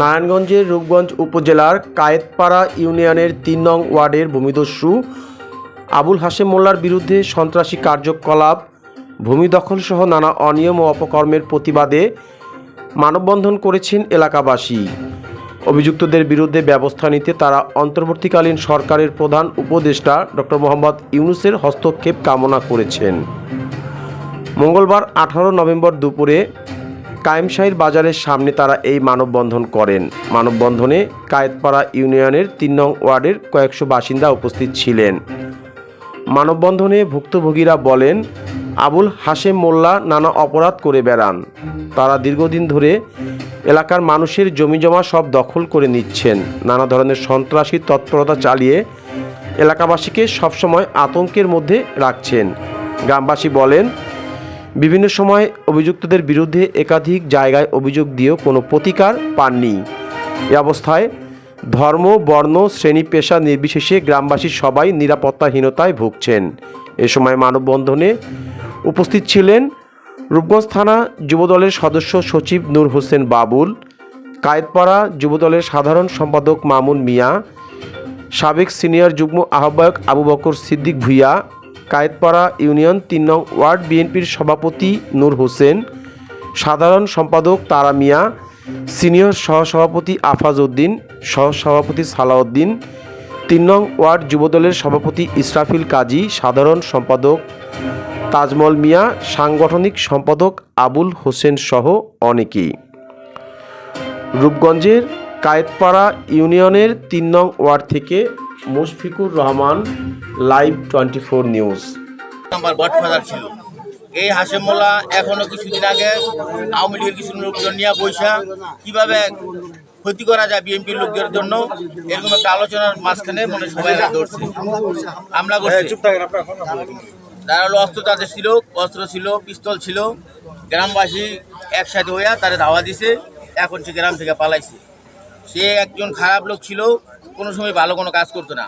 নারায়ণগঞ্জের রূপগঞ্জ উপজেলার কায়েতপাড়া ইউনিয়নের তিন নং ওয়ার্ডের ভূমিদস্যু আবুল হাশেম মোল্লার বিরুদ্ধে সন্ত্রাসী কার্যকলাপ, ভূমি দখলসহ নানা অনিয়ম ও অপকর্মের প্রতিবাদে মানববন্ধন করেছেন এলাকাবাসী। অভিযুক্তদের বিরুদ্ধে ব্যবস্থা নিতে তারা অন্তর্বর্তীকালীন সরকারের প্রধান উপদেষ্টা ডক্টর মোহাম্মদ ইউনুসের হস্তক্ষেপ কামনা করেছেন। মঙ্গলবার আঠারো নভেম্বর দুপুরে কায়েমশাহির বাজারের সামনে তারা এই মানববন্ধন করেন। মানববন্ধনে কায়েতপাড়া ইউনিয়নের তিন নং ওয়ার্ডের কয়েকশো বাসিন্দা উপস্থিত ছিলেন। মানববন্ধনে ভুক্তভোগীরা বলেন, আবুল হাশেম মোল্লা নানা অপরাধ করে বেড়ান। তারা দীর্ঘদিন ধরে এলাকার মানুষের জমিজমা সব দখল করে নিচ্ছেন। নানা ধরনের সন্ত্রাসী তৎপরতা চালিয়ে এলাকাবাসীকে সবসময় আতঙ্কের মধ্যে রাখছেন। গ্রামবাসী বলেন বিভিন্ন সময় অভিযুক্তদের বিরুদ্ধে একাধিক জায়গায় অভিযোগ দিয়েও কোনো প্রতিকার পাননি। এ অবস্থায় ধর্ম, বর্ণ, শ্রেণি, পেশা নির্বিশেষে গ্রামবাসী সবাই নিরাপত্তাহীনতায় ভুগছেন। এ সময় মানববন্ধনে উপস্থিত ছিলেন রূপগঞ্জ থানা যুবদলের সদস্য সচিব নূর হোসেন বাবুল, কায়েতপাড়া যুবদলের সাধারণ সম্পাদক মামুন মিয়া, সাবেক সিনিয়র যুগ্ম আহ্বায়ক আবু বকর সিদ্দিক ভুইয়া কায়েতপাড়া ইউনিয়ন তিন নং ওয়ার্ড বিএনপির সভাপতি নূর হোসেন, সাধারণ সম্পাদক তারা মিয়া, সিনিয়র সহসভাপতি আফাজ উদ্দিন সহসভাপতি সালাউদ্দিন, তিন নং ওয়ার্ড যুবদলের সভাপতি ইসরাফিল কাজী, সাধারণ সম্পাদক তাজমল মিয়া, সাংগঠনিক সম্পাদক আবুল হোসেন সহ অনেকেই। রূপগঞ্জের কায়েতপাড়া ইউনিয়নের তিন নং ওয়ার্ড থেকে Mushfiqur Rahman live twenty four news number godfather ছিল। এই হাসেম মোল্লা এখনও কিছুদিন আগে আওয়ামী লীগের কিছু লোকজন নিয়ে বৈশা কীভাবে ক্ষতি করা যায় বিএনপির লোকদের জন্য এরকম একটা আলোচনার মাঝখানে মনে সবাই ধরছে। আমরা করছি। তারা হলো অস্ত্র তাদের ছিল অস্ত্র ছিল পিস্তল ছিল। গ্রামবাসী একসাথে হইয়া তারা ধাওয়া দিছে এখন সে গ্রাম থেকে পালাইছে। সে একজন খারাপ লোক ছিল কোনো সময় ভালো কোনো কাজ করতো না।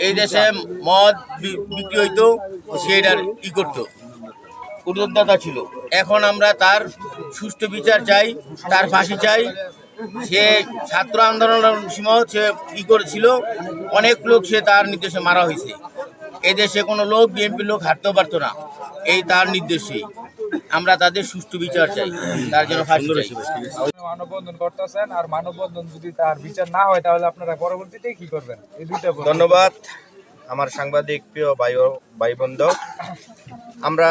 এই- দেশে মদ বিক্রি হইতো সে এটার ই করতো। উদ্যোক্তা ছিল। এখন আমরা তার সুষ্ঠু বিচার চাই তার ফাঁসি চাই। সে ছাত্র আন্দোলনের সময় সে ই করেছিল। অনেক লোক সে তার নির্দেশে মারা হয়েছে। এই দেশে কোনো লোক বিএনপির লোক হাঁটতেও পারতো না। এই তার নির্দেশেই। আমরা তাদের সুষ্ঠু বিচার চাই। তার জন্য ফাঁসি চাই। মানববন্ধন করতেছেন আর মানববন্ধন যদি তার বিচার না হয় তাহলে আপনারা পরবর্তীতে কি করবেন? এই দুইটা ধন্যবাদ। আমার সাংবাদিক প্রিয় ভাই ও- ভাই বন্ধু আমরা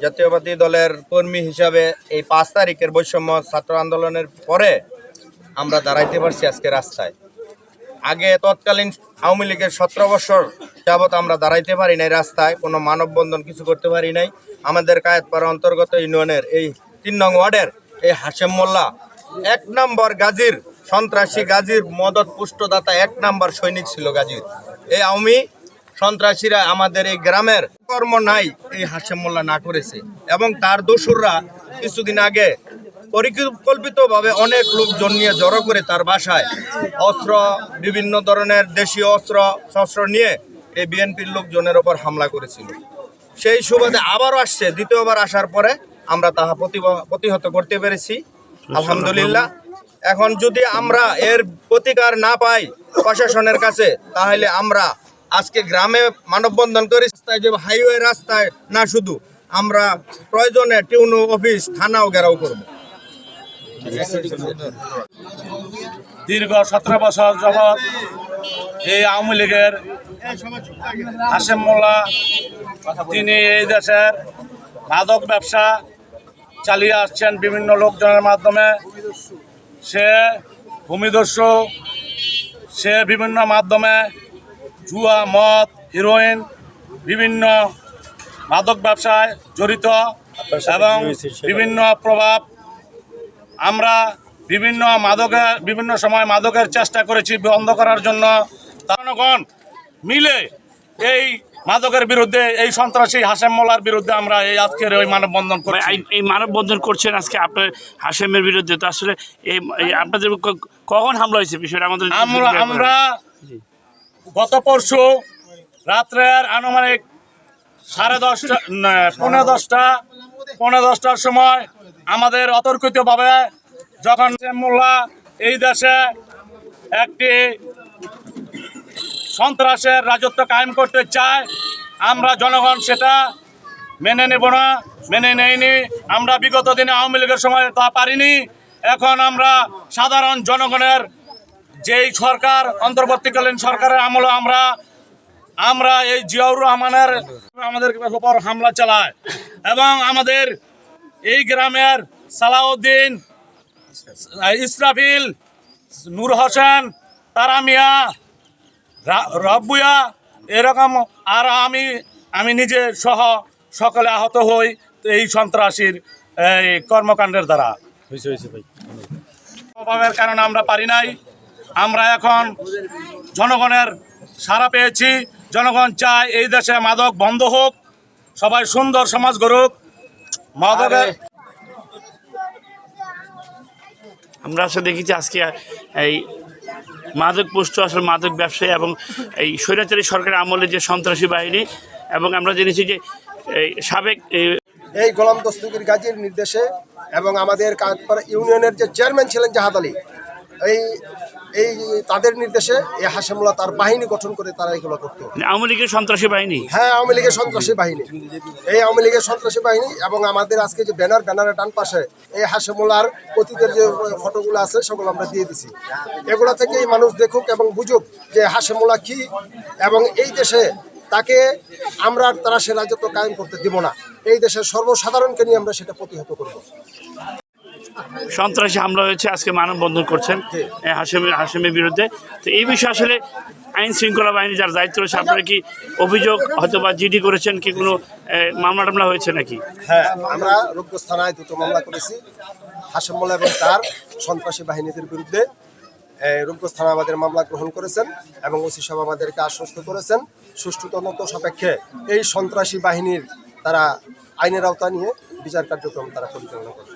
জাতীয়বাদী দলের কর্মী হিসাবে এই পাঁচ তারিখের বৈষম্য ছাত্র আন্দোলনের পরে আমরা দাঁড়াইতে পারছি আজকে রাস্তায়। আগে তৎকালীন আওয়ামী লীগের সতেরো বছর যাবৎ আমরা দাঁড়াইতে পারি নাই রাস্তায় কোনো মানববন্ধন কিছু করতে পারি নাই। আমাদের কায়েতপাড়া অন্তর্গত ইউনিয়নের এই তিন নং ওয়ার্ডের এই হাশেম মোল্লা, এক নম্বর গাজীর, সন্ত্রাসী গাজীর মদত পুষ্টদাতা এক নম্বর সৈনিক ছিল গাজীর। এই আওয়ামী সন্ত্রাসীরা আমাদের এই গ্রামের কর্ম নাই এই হাশেম মোল্লা না করেছে এবং তার দোসররা কিছুদিন আগে পরিকল্পিতভাবে অনেক লোকজন নিয়ে জড়ো করে তার বাসায় অস্ত্র, বিভিন্ন ধরনের দেশীয় অস্ত্র, শস্ত্র নিয়ে এই বিএনপির লোকজনের ওপর হামলা করেছিল। সেই সুবাদে আবারও আসছে দ্বিতীয়বার আসার পরে আমরা তাহা প্রতিব- প্রতিহত করতে পেরেছি। আলহামদুলিল্লাহ। এখন যদি আমরা এর প্রতিকার না পাই প্রশাসনের কাছে তাহলে আমরা আজকে গ্রামে মানববন্ধন করি রাস্তায় যে হাইওয়ে রাস্তায় না শুধু আমরা প্রয়োজনে টিউনু অফিস থানাও ঘেরাও করব। দীর্ঘ সতেরো বছর যাবৎ এই আওয়ামী লীগের হাসেম মোল্লা তিনি এই দেশের মাদক ব্যবসা চালিয়ে আসছেন বিভিন্ন লোকজনের মাধ্যমে। সে ভূমিদস্যু সে বিভিন্ন মাধ্যমে জুয়া মদ হিরোইন বিভিন্ন মাদক ব্যবসায় জড়িত এবং বিভিন্ন প্রভাব আমরা বিভিন্ন মাদকের বিভিন্ন সময় মাদকের চেষ্টা করেছি বন্ধ করার জন্য। জনগণ মিলে এই মাদকের বিরুদ্ধে এই সন্ত্রাসী হাসেম মোলার বিরুদ্ধে আমরা এই আজকের ওই মানববন্ধন করছি। এই- মানববন্ধন করছেন আজকে আপনার হাসেমের বিরুদ্ধে। তো আসলে এই এই আপনাদের কখন হামলা হয়েছে বিষয়টা আমাদের আমরা আমরা গত পরশু রাত্রের আনুমানিক সাড়ে দশটা পনেরো দশটা পনেরো দশটার সময় আমাদের অতর্কিতভাবে যখন মোল্লা এই দেশে একটি সন্ত্রাসের রাজত্ব কায়েম করতে চায়, আমরা জনগণ সেটা মেনে নেব না, মেনে নেইনি। আমরা বিগত দিনে আওয়ামী লীগের সময় তা পারিনি। এখন আমরা সাধারণ জনগণের যেই সরকার, অন্তর্বর্তীকালীন সরকারের আমলে আমরা আমরা এই জিয়াউর রহমানের আমাদের উপর হামলা চালায় এবং আমাদের এই গ্রামের সালাউদ্দিন, ইসরাফিল, নূর হোসেন, তারা মিয়া রব্বুয়া এরকম আর আমি আমি নিজে সহ সকলে আহত হই এই সন্ত্রাসীর এই কর্মকাণ্ডের দ্বারা। অভাবের কারণে আমরা পারি নাই। আমরা এখন জনগণের সাড়া পেয়েছি। জনগণ চায় এই দেশে মাদক বন্ধ হোক সবাই সুন্দর সমাজ গড়ুক। মাদকের আমরা আসলে দেখেছি আজকে এই মাদক পুষ্ট, আসলে মাদক ব্যবসায়ী এবং এই স্বৈরাচারী সরকারের আমলে যে সন্ত্রাসী বাহিনী এবং আমরা জেনেছি যে সাবেক, এই গোলাম দস্তগীর গাজীর নির্দেশে এবং আমাদের কাঁচপাড়া ইউনিয়নের যে চেয়ারম্যান ছিলেন জাহাদ আলী, এই এই তাদের নির্দেশে এই হাসেমুল্লাহ তার বাহিনী গঠন করে তারা এগুলো করতো। আওয়ামী লীগের সন্ত্রাসী বাহিনী? হ্যাঁ আওয়ামী লীগের সন্ত্রাসী বাহিনী। এই আওয়ামী লীগের সন্ত্রাসী বাহিনী এবং আমাদের আজকে যে ব্যানার ব্যানারের ডান পাশে এই হাসেমুল্লার অতীতের যে ফটোগুলো আছে সেগুলো আমরা দিয়ে দিছি। এগুলো থেকেই মানুষ দেখুক এবং বুঝুক যে হাসেমুল্লা কি এবং এই দেশে তাকে আমরা তারা সে রাজত্ব কায়েম করতে দিব না। এই দেশের সর্বসাধারণকে নিয়ে আমরা সেটা প্রতিহত করব। সন্ত্রাসী হামলা হয়েছে আজকে মানববন্ধন করছেন এ, হাশেমের হাশেমের বিরুদ্ধে। তো এই বিষয়ে আসলে আইন শৃঙ্খলা বাহিনী যার দায়িত্ব রয়েছে আপনারা কি অভিযোগ হয়তো বা জিডি করেছেন কি কোনো মামলা টামলা হয়েছে নাকি? হ্যাঁ আমরা রূপগঞ্জ থানায় দুটো মামলা করেছি হাসেম মোল্লা এবং তার সন্ত্রাসী বাহিনীদের বিরুদ্ধে। রূপগঞ্জ থানা আমাদের মামলা গ্রহণ করেছেন এবং ওসি সাহেব আমাদেরকে আশ্বস্ত করেছেন সুষ্ঠু তদন্ত সাপেক্ষে এই সন্ত্রাসী বাহিনীর তারা আইনের আওতা নিয়ে বিচার কার্যক্রম তারা পরিচালনা করবে।